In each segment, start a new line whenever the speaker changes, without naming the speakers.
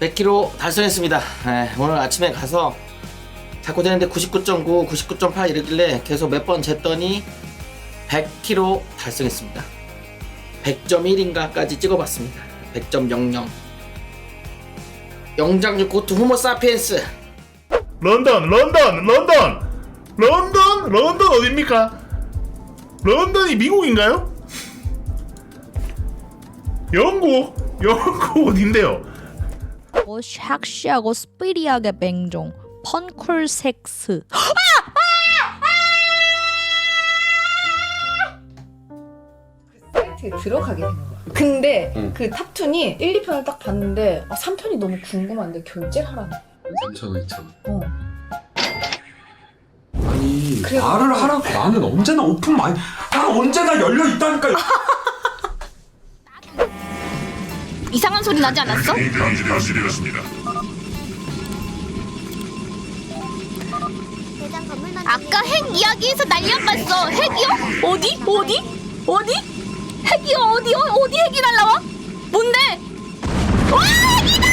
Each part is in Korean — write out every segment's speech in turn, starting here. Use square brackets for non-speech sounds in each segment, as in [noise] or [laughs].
100kg 달성했습니다. 네, 오늘 아침에 가서 자꾸 되는데 99.9, 99.8 이러길래 계속 몇 번 쟀더니 100kg 달성했습니다. 100.1인가까지 찍어봤습니다. 100.00. 영장류 고투 후모 사피엔스.
런던, 런던, 런던, 런던, 런던 어딥니까? 런던이 미국인가요? 영국, 영국 어딘데요?
뭐 샥시하고 스피리하게 맹종 펀쿨 섹스 [gasps]
사이트에 들어가게 되는 거야. 근데 그 탑툰이 1, 2편을 딱 봤는데 아, 3편이 너무 궁금한데 결제를 하라는 거야.
3,000원, 2,000원.
어.
아니
그래.
말을 하라고 나는 언제나 오픈 마인 나는 언제나 열려 있다니까 [laughs]
소리 나지 않았어? 아까 핵 이야기에서 날려봤어 핵이요? 어디? 어디? 어디? 핵이요 어디요? 어디 핵이 날라와? 뭔데? 와 핵이다!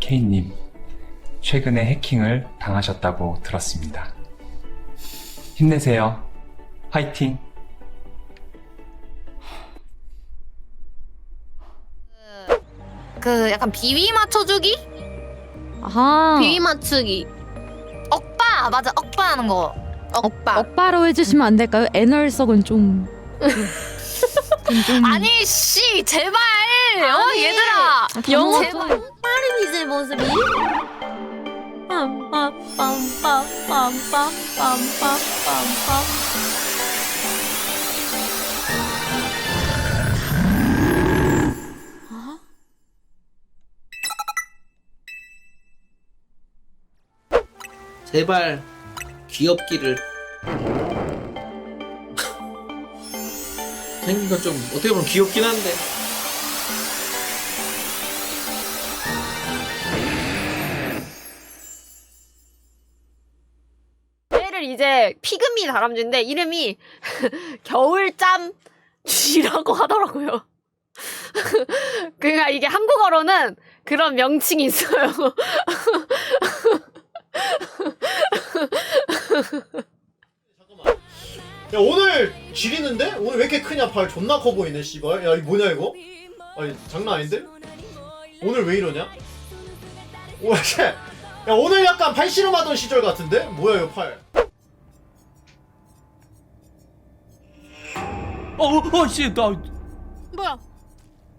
케이님, 최근에 해킹을 당하셨다고 들었습니다. 힘내세요. 화이팅!
그 약간 비위 맞춰주기?
아하
비위 맞추기. 억바 맞아 억바 하는 거. 억바.
억바로 해주시면 안 될까요? 애널석은 좀... 좀, [laughs] 좀...
아니 씨 제발 어 얘들아
영어
제발 빠른 이제 모습이
제발 귀엽기를. [laughs] 생긴 건 좀 어떻게 보면 귀엽긴 한데.
얘를 이제 피그미 다람쥐인데 이름이 [laughs] 겨울잠쥐라고 하더라고요. [laughs] 그러니까 이게 한국어로는 그런 명칭이 있어요.
야 오늘 지리는데? 오늘 왜 이렇게 크냐 팔 존나 커 보이네 씨발 야 이거 뭐냐 이거? 아니 장난 아닌데? 오늘 왜 이러냐? 오야 야 오늘 약간 팔씨름하던 시절 같은데? 뭐야 이거 팔
어, 어, 씨, 나, 어,
뭐야?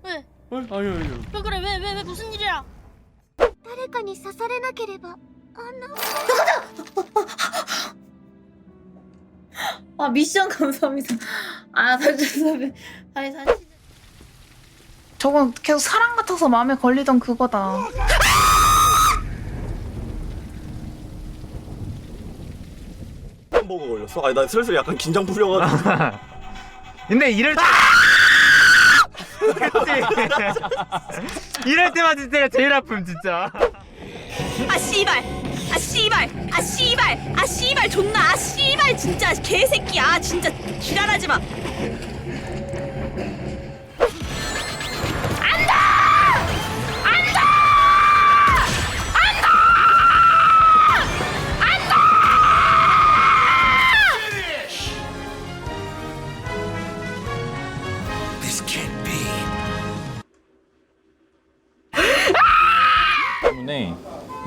왜?
아니, 아니, 아니.
왜 그래? 왜 왜 왜 무슨 일이야?
誰かに刺されなければあの
아 미션 감사합니다. 아 사실 아니 사실 저건 계속 사랑 같아서 마음에 걸리던 그거다.
햄버거 걸렸어? 아니 나 슬슬 약간 긴장 풀려가지고 [laughs]
근데 이럴 때. [laughs] 그치. [laughs] 이럴 때만 진짜 제일 아픔, 진짜.
아 씨발 아 씨발. 아 씨발. 아 씨발. 존나. 아 씨발. 진짜 개새끼야. 진짜 지랄하지 마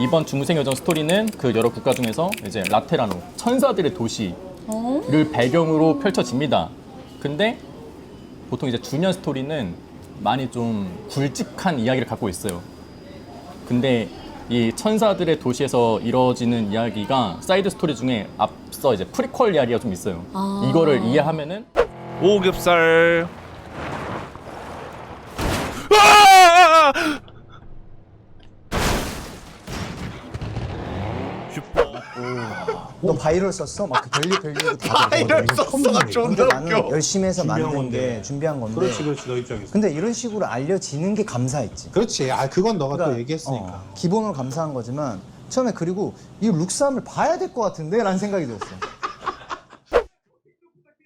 이번 중생 여정 스토리는 그 여러 국가 중에서 이제 라테라노 천사들의 도시를 배경으로 펼쳐집니다. 근데 보통 이제 주년 스토리는 많이 좀 굵직한 이야기를 갖고 있어요. 근데 이 천사들의 도시에서 이루어지는 이야기가 사이드 스토리 중에 앞서 이제 프리퀄 이야기가 좀 있어요. 이거를 이해하면은
오겹살.
너 바이럴 썼어? 막그 별일 별일도 다
바이럴. 썼어? 존나
근데 나는
웃겨.
열심히 해서
준비한
만든
건데.
게 준비한 건데
그렇지, 그렇지, 너 입장에서.
근데 이런 식으로 알려지는 게 감사했지
그렇지. 아, 그건 너가
그러니까,
또 얘기했으니까.
어, 기본으로 감사한 거지만 처음에 그리고 이 룩삼을 봐야 될 것 같은데 라는 생각이 들었어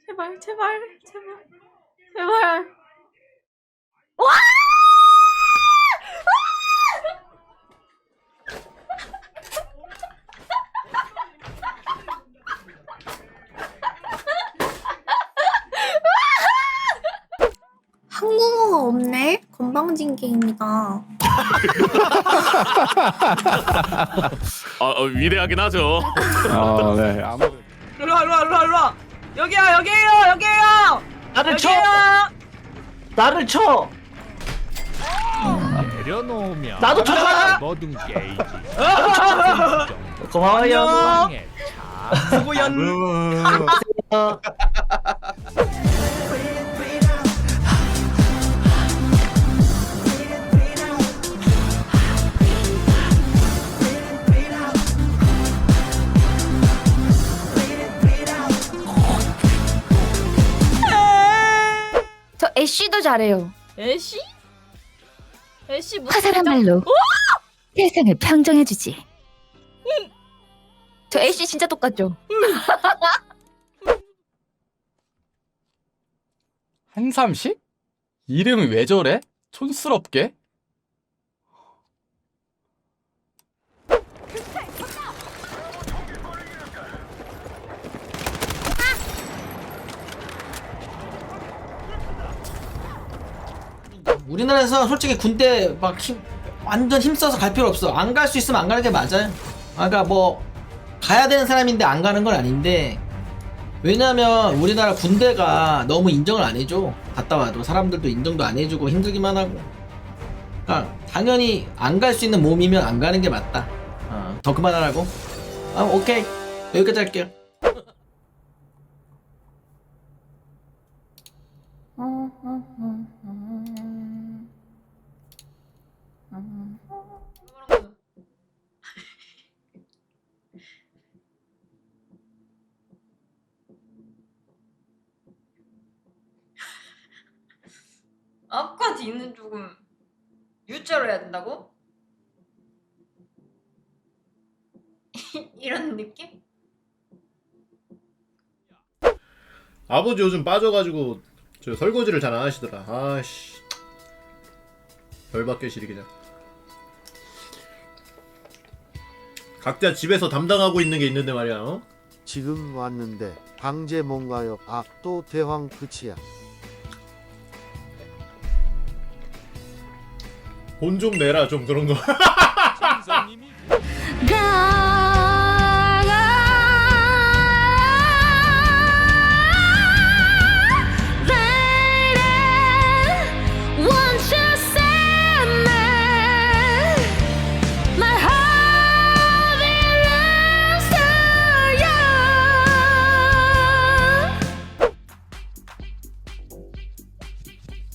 제발 제발 제발 제발 와
한국어가 없네? 건방진게입니다. [laughs]
아, 어, 위대하긴 하죠.
아, 네. 아무
일로 와 일로 와 일로 와 일로 와 여기야 여기에요 여기에요
나를 쳐!
여기에요
나를 쳐!
내려놓으면
나도 쳐가!
모든 게이지.
고마워요.
안녕 수고연
잘해요.
애쉬? 애쉬 무슨
화사한 말로 세상을 평정해주지. 저 애쉬 진짜 똑같죠?
한삼식? 이름이 왜 저래? 촌스럽게?
우리나라에서 솔직히 군대 막 힘, 완전 힘써서 갈 필요 없어. 안 갈 수 있으면 안 가는 게 맞아요. 아, 그러니까 뭐 가야 되는 사람인데 안 가는 건 아닌데 왜냐면 우리나라 군대가 너무 인정을 안 해줘. 갔다 와도 사람들도 인정도 안 해주고 힘들기만 하고. 그러니까 당연히 안 갈 수 있는 몸이면 안 가는 게 맞다. 어, 더 그만하라고. 아, 오케이 여기까지 할게요.
앞과 뒤는 조금 U자로 해야 된다고? [laughs] 이런 느낌?
아버지 요즘 빠져가지고 저 설거지를 잘 안 하시더라. 아씨. 열받게 시리 그냥. 각자 집에서 담당하고 있는 게 있는데 말이야. 어?
지금 왔는데 방제 뭔가요? 아 또 대황 끝이야.
돈 좀 내라 좀 그런 거. [laughs]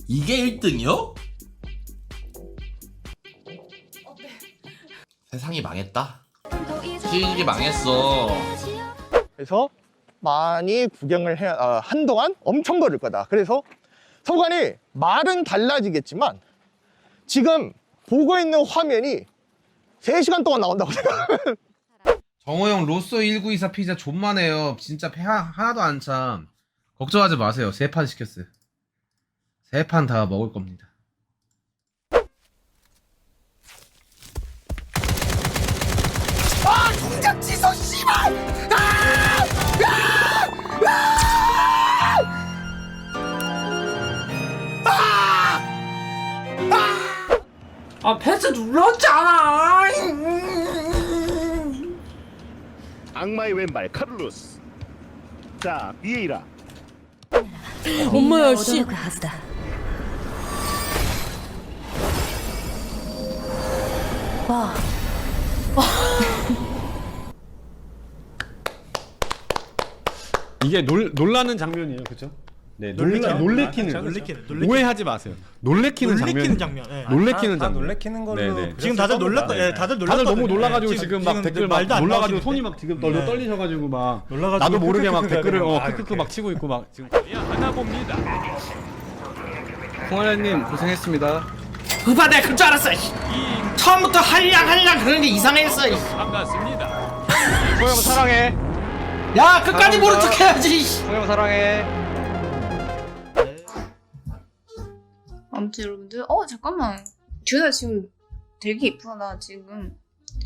이게 1등이요? 망했다. 시즌이 망했어.
그래서 많이 구경을 해 어, 한동안 엄청 걸을 거다. 그래서 서관이 말은 달라지겠지만 지금 보고 있는 화면이 3시간 동안 나온다고 생각하면
정호영 로쏘 1924 피자 존만해요. 진짜 배 하, 하나도 안 참. 걱정하지 마세요. 세 판 시켰어요. 세 판 다 먹을 겁니다.
아 공작 취소 씨발! 아!
패스 눌렀잖아
악마의 왼발 카를로스. 자 비에이라.
엄마야 씨. 와.
이게 놀 놀라는 장면이에요, 그렇죠? 네, 놀래
놀래죠.
놀래키는
아, 놀래키는, 놀래키는.
오해하지 마세요. 놀래키는 장면.
놀래키는 장면, 예.
놀래키는
아, 다
장면.
놀래키는 걸로
네, 네.
지금 다들 놀랐- 겁니다. 예, 다들
다들 너무. 놀라가지고
예,
지금,
지금-
막 댓글 막 놀라가지고. 손이 막 지금 떨려
네.
떨리셔가지고 막
놀라가지고
나도 모르게 막
크크크크
댓글을
어막
크크크. 막 치고 있고 막 지금.
야 하나 봅니다.
홍하연님 고생했습니다.
오빠 내가 그럴 줄 알았어. 씨. 처음부터 한량 한량 그런 게 이상했어. 씨.
반갑습니다.
호영 사랑해.
야 끝까지 모른 척 해야지 씨.
소영 사랑해.
아무튼 여러분들 어 잠깐만. 듀나 지금 되게 이쁘다. 지금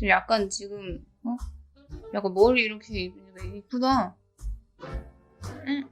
약간 지금 어? 약간 머리 이렇게 이쁘다. 응.